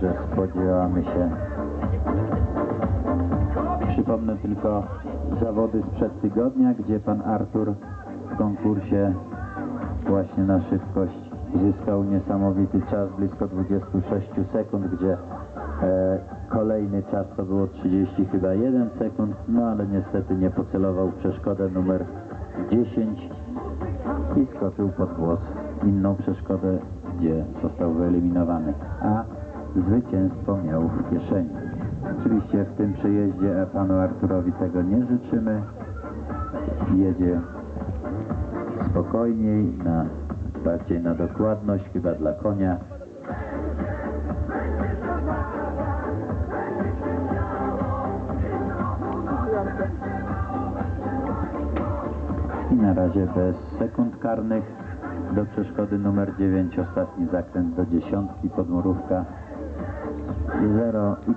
że spodziewamy się. Przypomnę tylko zawody sprzed tygodnia, gdzie pan Artur w konkursie właśnie na szybkość zyskał niesamowity czas, blisko 26 sekund, gdzie e, kolejny czas to było 30 chyba 1 sekund, no ale niestety nie pocelował przeszkodę numer 10 i skoczył pod włos inną przeszkodę, gdzie został wyeliminowany, a zwycięstwo miał w kieszeni. Oczywiście w tym przejeździe panu Arturowi tego nie życzymy. Jedzie spokojniej, na, bardziej na dokładność, chyba dla konia. I na razie bez sekund karnych do przeszkody numer 9, ostatni zakręt do dziesiątki, podmurówka 0 i